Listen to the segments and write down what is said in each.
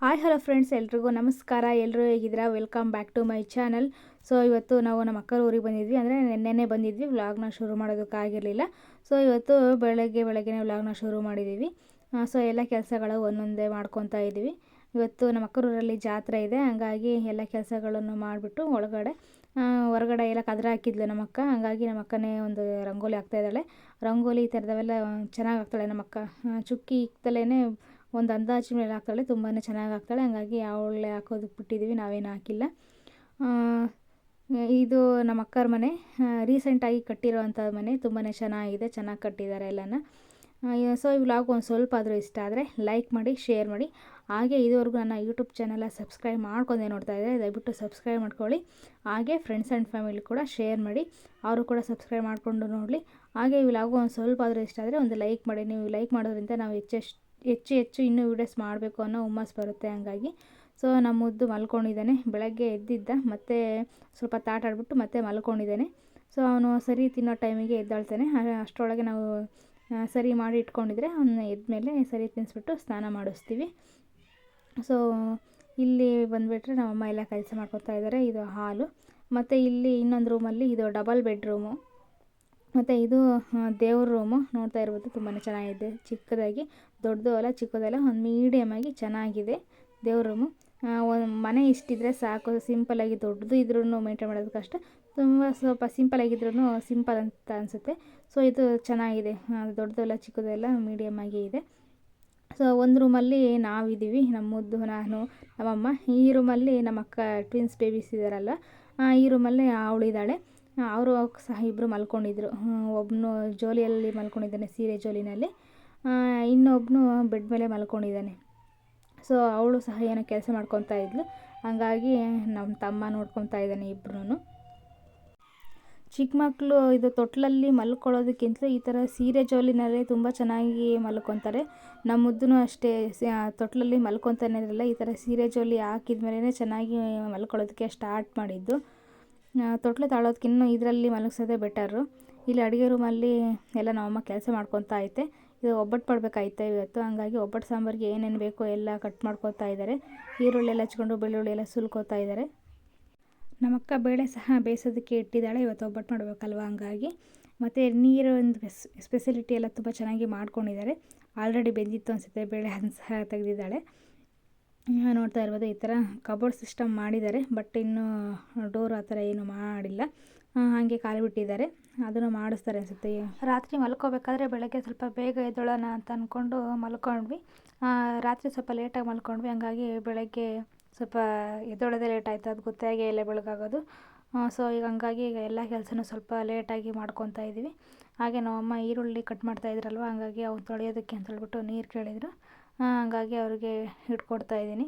Hi hello friends ಎಲ್ರಿಗೂ ನಮಸ್ಕಾರ. ಎಲ್ಲರೂ ಹೇಗಿದ್ದೀರಾ? Welcome back to my channel so ಇವತ್ತು ನಾವು ನಮ್ಮ ಅಕ್ಕರ ಊರಿಗೆ ಬಂದಿದ್ವಿ. ಅಂದರೆ ನೆನ್ನೆನೇ ಬಂದಿದ್ವಿ. ವ್ಲಾಗ್ನ ಶುರು ಮಾಡೋದಕ್ಕಾಗಿರಲಿಲ್ಲ. ಸೊ ಇವತ್ತು ಬೆಳಗ್ಗೆ ಬೆಳಗ್ಗೆನೇ ವ್ಲಾಗ್ನ ಶುರು ಮಾಡಿದ್ದೀವಿ ಸೊ ಎಲ್ಲ ಕೆಲಸಗಳು ಒಂದೊಂದೇ ಮಾಡ್ಕೊತಾ ಇದ್ದೀವಿ. ಇವತ್ತು ನಮ್ಮ ಅಕ್ಕರೂರಲ್ಲಿ ಜಾತ್ರೆ ಇದೆ. ಹಾಗಾಗಿ ಎಲ್ಲ ಕೆಲಸಗಳನ್ನು ಮಾಡಿಬಿಟ್ಟು ಒಳಗಡೆ ಹೊರಗಡೆ ಎಲ್ಲ ಕದ್ರ ಹಾಕಿದ್ಲು ನಮ್ಮಕ್ಕ ಹಾಗಾಗಿ ನಮ್ಮ ಅಕ್ಕನೇ ಒಂದು ರಂಗೋಲಿ ಹಾಕ್ತಾ ಇದ್ದಾಳೆ. ರಂಗೋಲಿ ಈ ಥರದವೆಲ್ಲ ಚೆನ್ನಾಗಿ ಹಾಕ್ತಾಳೆ ನಮ್ಮಕ್ಕ ಚುಕ್ಕಿ ಇಕ್ತಲೇ ಒಂದು ಅಂದಾಜು ಮೇಲೆ ಹಾಕ್ತಾಳೆ ತುಂಬಾ ಚೆನ್ನಾಗಿ ಹಾಕ್ತಾಳೆ. ಹಂಗಾಗಿ ಅವಳೇ ಹಾಕೋದಕ್ಕೆ ಬಿಟ್ಟಿದ್ದೀವಿ ನಾವೇನು ಹಾಕಿಲ್ಲ. ಇದು ನಮ್ಮ ಅಕ್ಕರ ಮನೆ. ರೀಸೆಂಟಾಗಿ ಕಟ್ಟಿರೋವಂಥ ಮನೆ ತುಂಬಾ ಚೆನ್ನಾಗಿದೆ, ಚೆನ್ನಾಗಿ ಕಟ್ಟಿದ್ದಾರೆ ಎಲ್ಲನ. ಸೊ, ಈ ವ್ಲಾಗ್ ಒಂದು ಸ್ವಲ್ಪ ಆದರೂ ಇಷ್ಟ ಆದರೆ ಲೈಕ್ ಮಾಡಿ ಶೇರ್ ಮಾಡಿ. ಹಾಗೆ ಇದುವರೆಗೂ ನನ್ನ ಯೂಟ್ಯೂಬ್ ಚಾನಲ ಸಬ್ಸ್ಕ್ರೈಬ್ ಮಾಡ್ಕೊಂಡೆ ನೋಡ್ತಾ ಇದ್ದಾರೆ ದಯವಿಟ್ಟು ಸಬ್ಸ್ಕ್ರೈಬ್ ಮಾಡ್ಕೊಳ್ಳಿ. ಹಾಗೆ ಫ್ರೆಂಡ್ಸ್ ಆ್ಯಂಡ್ ಫ್ಯಾಮಿಲಿ ಕೂಡ ಶೇರ್ ಮಾಡಿ. ಅವರು ಕೂಡ ಸಬ್ಸ್ಕ್ರೈಬ್ ಮಾಡಿಕೊಂಡು ನೋಡಲಿ. ಹಾಗೆ ಈ ವ್ಲಾಗು ಒಂದು ಸ್ವಲ್ಪ ಆದರೂ ಇಷ್ಟ ಆದರೆ ಒಂದು ಲೈಕ್ ಮಾಡಿ. ನೀವು ಲೈಕ್ ಮಾಡೋದ್ರಿಂದ ನಾವು ಹೆಚ್ಚೆಷ್ಟು ಹೆಚ್ಚು ಹೆಚ್ಚು ಇನ್ನೂ ವೀಡಿಯೋಸ್ ಮಾಡಬೇಕು ಅನ್ನೋ ಹುಮ್ಮಸ್ ಬರುತ್ತೆ ಹಂಗಾಗಿ. ಸೊ ನಮ್ಮ ಮುದ್ದು ಮಲ್ಕೊಂಡಿದ್ದಾನೆ. ಬೆಳಗ್ಗೆ ಎದ್ದಿದ್ದ. ಮತ್ತೆ ಸ್ವಲ್ಪ ತಾಟ ಆಡ್ಬಿಟ್ಟು ಮತ್ತೆ ಮಲ್ಕೊಂಡಿದ್ದಾನೆ. ಸೊ ಅವನು ಸರಿ ತಿನ್ನೋ ಟೈಮಿಗೆ ಎದ್ದಾಳ್ತಾನೆ. ಅಷ್ಟರೊಳಗೆ ನಾವು ಸರಿ ಮಾಡಿ ಇಟ್ಕೊಂಡಿದ್ರೆ ಅವನ್ನ ಎದ್ಮೇಲೆ ಸರಿ ತಿನ್ನಿಸ್ಬಿಟ್ಟು ಸ್ನಾನ ಮಾಡಿಸ್ತೀವಿ. ಸೊ ಇಲ್ಲಿ ಬಂದುಬಿಟ್ರೆ ನಮ್ಮಮ್ಮ ಎಲ್ಲ ಕೆಲಸ ಮಾಡ್ಕೊತಾ ಇದ್ದಾರೆ. ಇದು ಹಾಲು. ಮತ್ತು ಇಲ್ಲಿ ಇನ್ನೊಂದು ರೂಮಲ್ಲಿ ಇದು ಡಬಲ್ ಬೆಡ್ರೂಮು ಮತ್ತು ಇದು ದೇವ್ರ ರೂಮು ನೋಡ್ತಾ ಇರ್ಬೋದು. ತುಂಬಾ ಚೆನ್ನಾಗಿದೆ. ಚಿಕ್ಕದಾಗಿ, ದೊಡ್ಡದು ಅಲ್ಲ, ಚಿಕ್ಕದಲ್ಲ ಒಂದು ಮೀಡಿಯಮಾಗಿ ಚೆನ್ನಾಗಿದೆ ದೇವ್ರ ರೂಮು ಒಂದು ಮನೆ ಇಷ್ಟಿದ್ರೆ ಸಾಕು ಸಿಂಪಲ್ಲಾಗಿ ದೊಡ್ಡದು ಇದ್ರೂ ಮೇಂಟೈನ್ ಮಾಡೋದು ಕಷ್ಟ. ತುಂಬ ಸ್ವಲ್ಪ ಸಿಂಪಲ್ಲಾಗಿದ್ರೂ ಸಿಂಪಲ್ ಅಂತ ಅನಿಸುತ್ತೆ. ಸೊ ಇದು ಚೆನ್ನಾಗಿದೆ. ದೊಡ್ಡದು ಅಲ್ಲ, ಚಿಕ್ಕದು ಆಗಿ ಇದೆ. ಸೊ ಒಂದು ರೂಮಲ್ಲಿ ನಾವಿದ್ದೀವಿ. ನಮ್ಮ ಮುದ್ದು ನಾನು, ನಮ್ಮಮ್ಮ. ಈ ರೂಮಲ್ಲಿ ನಮ್ಮ ಅಕ್ಕ ಟ್ವಿನ್ಸ್ ಬೇಬೀಸ್ ಇದ್ದಾರಲ್ಲ ಈ ರೂಮಲ್ಲಿ ಅವಳಿದ್ದಾಳೆ. ಅವರು ಸಹ ಇಬ್ಬರು ಮಲ್ಕೊಂಡಿದ್ರು. ಒಬ್ಬನು ಜೋಲಿಯಲ್ಲಿ ಮಲ್ಕೊಂಡಿದ್ದಾನೆ, ಸೀರೆ ಜೋಲಿನಲ್ಲಿ. ಇನ್ನೊಬ್ಬನು ಬೆಡ್ ಮೇಲೆ ಮಲ್ಕೊಂಡಿದ್ದಾನೆ. ಸೊ ಅವಳು ಸಹ ಏನೋ ಕೆಲಸ ಮಾಡ್ಕೊತಾ ಇದ್ಲು. ಹಂಗಾಗಿ ನಮ್ಮ ತಮ್ಮ ನೋಡ್ಕೊತಾ ಇದ್ದಾನೆ ಇಬ್ಬರೂ ಚಿಕ್ಕ ಮಕ್ಕಳು ಇದು ತೊಟ್ಲಲ್ಲಿ ಮಲ್ಕೊಳ್ಳೋದಕ್ಕಿಂತಲೂ ಈ ಥರ ಸೀರೆ ಜೋಲಿನಲ್ಲೇ ತುಂಬ ಚೆನ್ನಾಗಿ ಮಲ್ಕೊತಾರೆ. ನಮ್ಮ ಮುದ್ದೂ ಅಷ್ಟೇ ತೊಟ್ಲಲ್ಲಿ ಮಲ್ಕೊತಾನೆ ಇರಲಿಲ್ಲ ಈ ಥರ ಸೀರೆ ಜೋಲಿ ಹಾಕಿದ ಮೇಲೇ ಚೆನ್ನಾಗಿ ಮಲ್ಕೊಳ್ಳೋದಕ್ಕೆ ಸ್ಟಾರ್ಟ್ ಮಾಡಿದ್ದು. ತೊಟ್ಲು ತಾಳೋದಕ್ಕಿನ್ನೂ ಇದರಲ್ಲಿ ಮಲಗಿಸೋದೇ ಬೆಟರು. ಇಲ್ಲಿ ಅಡುಗೆ ರೂಮಲ್ಲಿ ಎಲ್ಲ ನಮ್ಮಮ್ಮ ಕೆಲಸ ಮಾಡ್ಕೊತಾ ಐತೆ ಇದು ಒಬ್ಬಟ್ಟು ಮಾಡಬೇಕಾಯ್ತೆ ಇವತ್ತು. ಹಂಗಾಗಿ ಒಬ್ಬಟ್ಟು ಸಾಂಬಾರಿಗೆ ಏನೇನು ಬೇಕೋ ಎಲ್ಲ ಕಟ್ ಮಾಡ್ಕೊತಾ ಇದ್ದಾರೆ. ಈರುಳ್ಳಿ ಎಲ್ಲ ಹಚ್ಕೊಂಡು ಬೆಳ್ಳುಳ್ಳಿ ಎಲ್ಲ ಸುಲ್ಕೋತಾ ಇದ್ದಾರೆ. ನಮ್ಮಕ್ಕ ಬೇಳೆ ಸಹ ಬೇಯಿಸೋದಕ್ಕೆ ಇಟ್ಟಿದ್ದಾಳೆ. ಇವತ್ತು ಒಬ್ಬಟ್ಟು ಮಾಡಬೇಕಲ್ವ ಹಂಗಾಗಿ. ಮತ್ತು ನೀರು ಒಂದು ಸ್ಪೆಸಿಲಿಟಿ ಎಲ್ಲ ತುಂಬ ಚೆನ್ನಾಗಿ ಮಾಡ್ಕೊಂಡಿದ್ದಾರೆ. ಆಲ್ರೆಡಿ ಬೆಂದಿತ್ತು ಅನಿಸುತ್ತೆ. ಬೇಳೆ ಅದನ್ನು ಸಹ ತೆಗೆದಿದ್ದಾಳೆ. ನೋಡ್ತಾ ಇರ್ಬೋದು, ಈ ಥರ ಕಬೋರ್ಡ್ ಸಿಸ್ಟಮ್ ಮಾಡಿದ್ದಾರೆ ಬಟ್ ಇನ್ನೂ ಡೋರ್ ಆ ಥರ ಏನು ಮಾಡಿಲ್ಲ. ಹಾಗೆ ಖಾಲಿ ಬಿಟ್ಟಿದ್ದಾರೆ. ಅದನ್ನು ಮಾಡಿಸ್ತಾರೆ ಅನಿಸುತ್ತೆ. ರಾತ್ರಿ ಮಲ್ಕೋಬೇಕಾದ್ರೆ ಬೆಳಗ್ಗೆ ಸ್ವಲ್ಪ ಬೇಗ ಎದ್ದೋಳೋಣ ಅಂತ ಅಂದ್ಕೊಂಡು ಮಲ್ಕೊಂಡ್ವಿ. ರಾತ್ರಿ ಸ್ವಲ್ಪ ಲೇಟಾಗಿ ಮಲ್ಕೊಂಡ್ವಿ. ಹಂಗಾಗಿ ಬೆಳಗ್ಗೆ ಸ್ವಲ್ಪ ಎದ್ದೊಳೋದೇ ಲೇಟ್ ಆಯಿತು. ಅದು ಗೊತ್ತಾಗಿ ಎಲ್ಲ ಬೆಳಗಾಗೋದು. ಸೊ ಈಗ ಹಂಗಾಗಿ ಈಗ ಎಲ್ಲ ಕೆಲಸನೂ ಸ್ವಲ್ಪ ಲೇಟಾಗಿ ಮಾಡ್ಕೊತಾ ಇದ್ದೀವಿ. ಹಾಗೆ ನಮ್ಮಮ್ಮ ಈರುಳ್ಳಿ ಕಟ್ ಮಾಡ್ತಾ ಇದ್ರಲ್ವ? ಹಂಗಾಗಿ ಅವ್ನು ತೊಳೆಯೋದಕ್ಕೆ ಅಂತ ಹೇಳ್ಬಿಟ್ಟು ನೀರು ಕೇಳಿದರು. ಹಂಗಾಗಿ ಅವ್ರಿಗೆ ಇಟ್ಕೊಡ್ತಾ ಇದ್ದೀನಿ.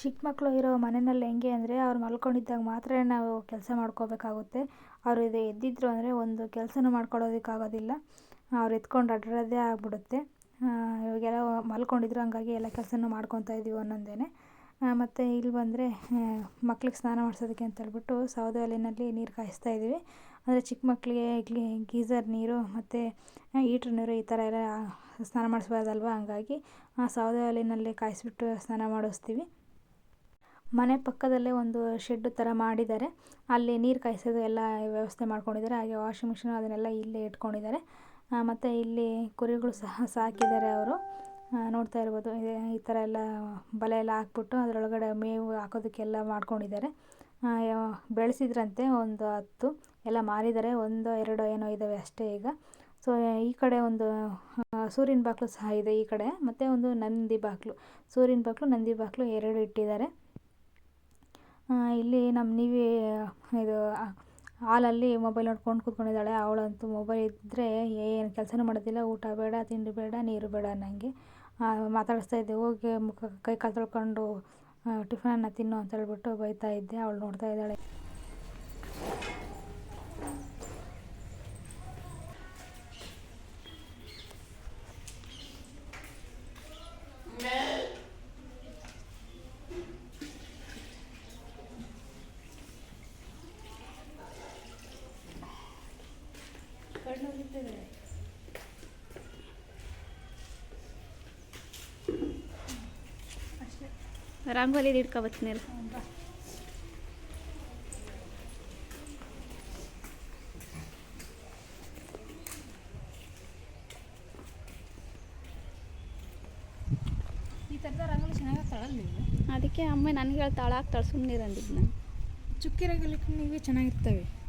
ಚಿಕ್ಕ ಮಕ್ಕಳು ಇರೋ ಮನೆಯಲ್ಲಿ ಹೆಂಗೆ ಅಂದರೆ ಅವ್ರು ಮಲ್ಕೊಂಡಿದ್ದಾಗ ಮಾತ್ರ ನಾವು ಕೆಲಸ ಮಾಡ್ಕೋಬೇಕಾಗುತ್ತೆ. ಅವರು ಇದು ಎದ್ದಿದ್ರು ಅಂದರೆ ಒಂದು ಕೆಲಸನೂ ಮಾಡ್ಕೊಳ್ಳೋದಕ್ಕಾಗೋದಿಲ್ಲ. ಅವ್ರು ಎತ್ಕೊಂಡು ಅಡ್ಡಾಡೋದೇ ಆಗ್ಬಿಡುತ್ತೆ. ಇವಾಗೆಲ್ಲ ಮಲ್ಕೊಂಡಿದ್ರು ಹಂಗಾಗಿ ಎಲ್ಲ ಕೆಲಸನೂ ಮಾಡ್ಕೊತಾ ಇದ್ದೀವಿ ಒಂದೊಂದೇ ಮತ್ತು ಇಲ್ಲಿ ಬಂದರೆ ಮಕ್ಳಿಗೆ ಸ್ನಾನ ಮಾಡಿಸೋದಕ್ಕೆ ಅಂತ ಹೇಳ್ಬಿಟ್ಟು ಸೌದೆ ಒಲೆಯಲ್ಲಿ ನೀರು ಕಾಯಿಸ್ತಾ ಇದ್ದೀವಿ. ಅಂದರೆ ಚಿಕ್ಕ ಮಕ್ಕಳಿಗೆ ಗೀಝರ್ ನೀರು ಮತ್ತು ಹೀಟ್ರ್ ನೀರು ಈ ಥರ ಎಲ್ಲ ಸ್ನಾನ ಮಾಡಿಸ್ಬಾರ್ದಲ್ವ? ಹಂಗಾಗಿ ಸೌದೆ ಒಲೆಯಲ್ಲಿ ಕಾಯಿಸಿಬಿಟ್ಟು ಸ್ನಾನ ಮಾಡಿಸ್ತೀವಿ. ಮನೆ ಪಕ್ಕದಲ್ಲೇ ಒಂದು ಶೆಡ್ ಥರ ಮಾಡಿದ್ದಾರೆ. ಅಲ್ಲಿ ನೀರು ಕಾಯಿಸೋದು ಎಲ್ಲ ವ್ಯವಸ್ಥೆ ಮಾಡ್ಕೊಂಡಿದ್ದಾರೆ. ಹಾಗೆ ವಾಷಿಂಗ್ ಮಿಷಿನ್ ಅದನ್ನೆಲ್ಲ ಇಲ್ಲೇ ಇಟ್ಕೊಂಡಿದ್ದಾರೆ. ಮತ್ತು ಇಲ್ಲಿ ಕುರಿಗಳು ಸಹ ಸಾಕಿದ್ದಾರೆ ಅವರು. ನೋಡ್ತಾ ಇರ್ಬೋದು. ಈ ಥರ ಎಲ್ಲ ಬಲೆ ಎಲ್ಲ ಹಾಕ್ಬಿಟ್ಟು ಅದರೊಳಗಡೆ ಮೇವು ಹಾಕೋದಕ್ಕೆಲ್ಲ ಮಾಡ್ಕೊಂಡಿದ್ದಾರೆ. ಬೆಳೆಸಿದ್ರಂತೆ ಒಂದು ಹತ್ತು, ಎಲ್ಲ ಮಾರಿದ್ದಾರೆ. ಒಂದು, ಎರಡು, ಏನೋ ಇದ್ದಾವೆ ಅಷ್ಟೇ ಈಗ. ಸೊ ಈ ಕಡೆ ಒಂದು ಸೂರ್ಯನ ಬಾಗಿಲು ಸಹ ಇದೆ ಈ ಕಡೆ. ಮತ್ತು ಒಂದು ನಂದಿ ಬಾಗಿಲು ಸೂರ್ಯನ ಬಾಗಿಲು ನಂದಿ ಬಾಗಿಲು ಎರಡು ಇಟ್ಟಿದ್ದಾರೆ. ಇಲ್ಲಿ ನಮ್ಮ ನೀವಿ, ಇದು ಹಾಲಲ್ಲಿ ಮೊಬೈಲ್ ನೋಡ್ಕೊಂಡು ಕೂತ್ಕೊಂಡಿದ್ದಾಳೆ. ಅವಳಂತೂ ಮೊಬೈಲ್ ಇದ್ದರೆ ಏನು ಕೆಲಸನೂ ಮಾಡೋದಿಲ್ಲ. ಊಟ ಬೇಡ, ತಿಂಡಿ ಬೇಡ, ನೀರು ಬೇಡ ನನಗೆ ಮಾತಾಡಿಸ್ತಾ ಇದ್ದೆ. ಹೋಗಿ ಮುಖ, ಕೈ ಕಾಲು ತೊಳ್ಕೊಂಡು ಟಿಫನನ್ನು ತಿನ್ನು ಅಂತ ಹೇಳ್ಬಿಟ್ಟು ಬೈತಾ ಇದ್ದೆ. ಅವಳು ನೋಡ್ತಾ ಇದ್ದಾಳೆ ಅಷ್ಟೇ ರಂಗೋಲಿ ನೀವು? ಅದಕ್ಕೆ ಅಮ್ಮ ನನಗೆ ಹೇಳ್ತಾಳೆ ಹಾಕ್ತಾಳೆ ಸುಮ್ಮನೆ ಅಂದಿದ್ದು ನಾನು ಚುಕ್ಕಿ ರಂಗೋಲಿ ನೀವೇ ಚೆನ್ನಾಗಿರ್ತವೆ.